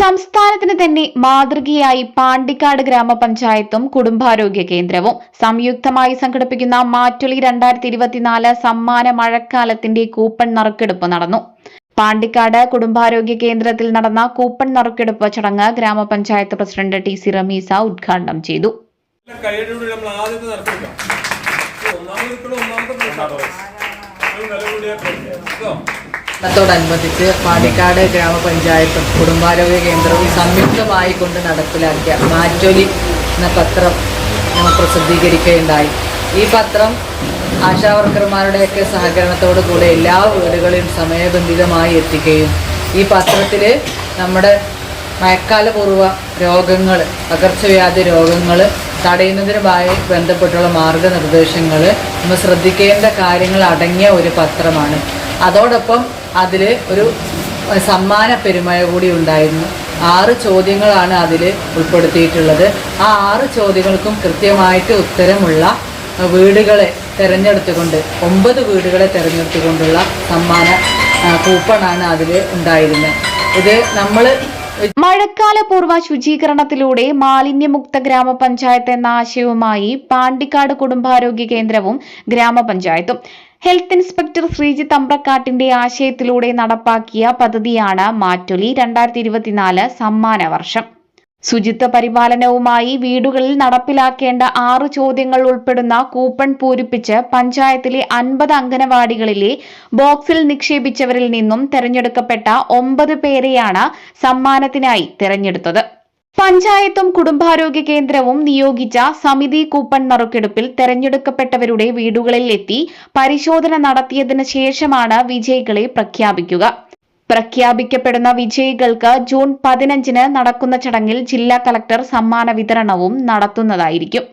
സംസ്ഥാനത്തിന് തന്നെ മാതൃകയായി പാണ്ടിക്കാട് ഗ്രാമപഞ്ചായത്തും കുടുംബാരോഗ്യ കേന്ദ്രവും. സംയുക്തമായി സംഘടിപ്പിക്കുന്ന മാറ്റൊലി രണ്ടായിരത്തി ഇരുപത്തിനാല് സമ്മാന മഴക്കാലത്തിന്റെ കൂപ്പൺ നറുക്കെടുപ്പ് നടന്നു. പാണ്ടിക്കാട് കുടുംബാരോഗ്യ കേന്ദ്രത്തിൽ നടന്ന കൂപ്പൺ നറുക്കെടുപ്പ് ചടങ്ങ് ഗ്രാമപഞ്ചായത്ത് പ്രസിഡന്റ് ടി സി റമീസ ഉദ്ഘാടനം ചെയ്തു. ഒന്നാമത് ഒന്നാമത്തെ ത്തോടനുബന്ധിച്ച് പാണ്ടിക്കാട് ഗ്രാമപഞ്ചായത്തും കുടുംബാരോഗ്യ കേന്ദ്രവും സംയുക്തമായി കൊണ്ട് നടപ്പിലാക്കിയ മാറ്റൊലി എന്ന പത്രം ഞങ്ങൾ പ്രസിദ്ധീകരിക്കുകയുണ്ടായി. ഈ പത്രം ആശാവർക്കർമാരുടെയൊക്കെ സഹകരണത്തോടു കൂടെ എല്ലാ വീടുകളിലും സമയബന്ധിതമായി എത്തിക്കുകയും ഈ പത്രത്തിൽ നമ്മുടെ മഴക്കാലപൂർവ രോഗങ്ങൾ പകർച്ചവ്യാധി രോഗങ്ങൾ തടയുന്നതിനുമായി ബന്ധപ്പെട്ടുള്ള മാർഗനിർദ്ദേശങ്ങൾ നമ്മൾ ശ്രദ്ധിക്കേണ്ട കാര്യങ്ങൾ അടങ്ങിയ ഒരു പത്രമാണ്. അതോടൊപ്പം അതിൽ ഒരു സമ്മാന പെരുമഴ കൂടി ഉണ്ടായിരുന്നു. ആറ് ചോദ്യങ്ങളാണ് അതിൽ ഉൾപ്പെടുത്തിയിട്ടുള്ളത്. ആ ആറ് ചോദ്യങ്ങൾക്കും കൃത്യമായിട്ട് ഉത്തരമുള്ള വീടുകളെ തിരഞ്ഞെടുത്തുകൊണ്ട് ഒമ്പത് വീടുകളെ തിരഞ്ഞെടുത്തുകൊണ്ടുള്ള സമ്മാന കൂപ്പണാണ് അതിൽ ഉണ്ടായിരുന്നത്. ഇത് നമ്മൾ മഴക്കാലപൂർവ ശുചീകരണത്തിലൂടെ മാലിന്യമുക്ത ഗ്രാമപഞ്ചായത്ത് എന്ന ആശയവുമായി പാണ്ടിക്കാട് കുടുംബാരോഗ്യ കേന്ദ്രവും ഗ്രാമപഞ്ചായത്തും. ഹെൽത്ത് ഇൻസ്പെക്ടർ ശ്രീജിത്ത് അമ്പ്രക്കാട്ടിന്റെ ആശയത്തിലൂടെ നടപ്പാക്കിയ പദ്ധതിയാണ് മാറ്റൊലി രണ്ടായിരത്തി ഇരുപത്തിനാല് സമ്മാന വർഷം. ശുചിത്വ പരിപാലനവുമായി വീടുകളിൽ നടപ്പിലാക്കേണ്ട ആറ് ചോദ്യങ്ങൾ ഉൾപ്പെടുന്ന കൂപ്പൺ പൂരിപ്പിച്ച് പഞ്ചായത്തിലെ അൻപത് അംഗനവാടികളിലെ ബോക്സിൽ നിക്ഷേപിച്ചവരിൽ നിന്നും തെരഞ്ഞെടുക്കപ്പെട്ട ഒമ്പത് പേരെയാണ് സമ്മാനത്തിനായി തെരഞ്ഞെടുത്തത്. പഞ്ചായത്തും കുടുംബാരോഗ്യ കേന്ദ്രവും നിയോഗിച്ച സമിതി കൂപ്പൺ നറുക്കെടുപ്പിൽ തെരഞ്ഞെടുക്കപ്പെട്ടവരുടെ വീടുകളിൽ എത്തി പരിശോധന നടത്തിയതിന് ശേഷമാണ് വിജയികളെ പ്രഖ്യാപിക്കുക. പ്രഖ്യാപിക്കപ്പെടുന്ന വിജയികൾക്ക് ജൂൺ പതിനഞ്ചിന് നടക്കുന്ന ചടങ്ങിൽ ജില്ലാ കളക്ടർ സമ്മാന വിതരണവും നടത്തുന്നതായിരിക്കും.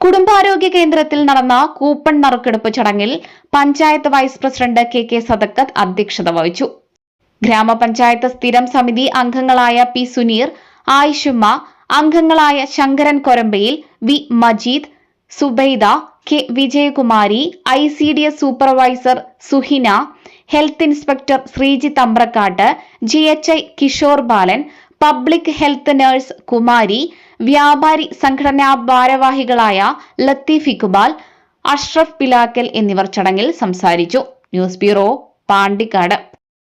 കുടുംബാരോഗ്യ കേന്ദ്രത്തിൽ നടന്ന കൂപ്പൺ നറുക്കെടുപ്പ് ചടങ്ങിൽ panchayat vice president K K Sadakkath അധ്യക്ഷത വഹിച്ചു. ഗ്രാമപഞ്ചായത്ത് സ്ഥിരം സമിതി അംഗങ്ങളായ പി സുനീർ ആയിഷുമ്മ അംഗങ്ങളായ Sankaran Korambayil V Majeed Subaida K Vijayakumari I C D S supervisor Suhina health inspector Sreeji Thamprakkad J H I Kishore Balan public health nurse Kumari വ്യാപാരി സംഘടനാ ഭാരവാഹികളായ ലത്തീഫ് ഇക്ബാൽ അഷ്റഫ് പിലാക്കൽ എന്നിവർ ചടങ്ങിൽ സംസാരിച്ചു. News bureau Pandikkad.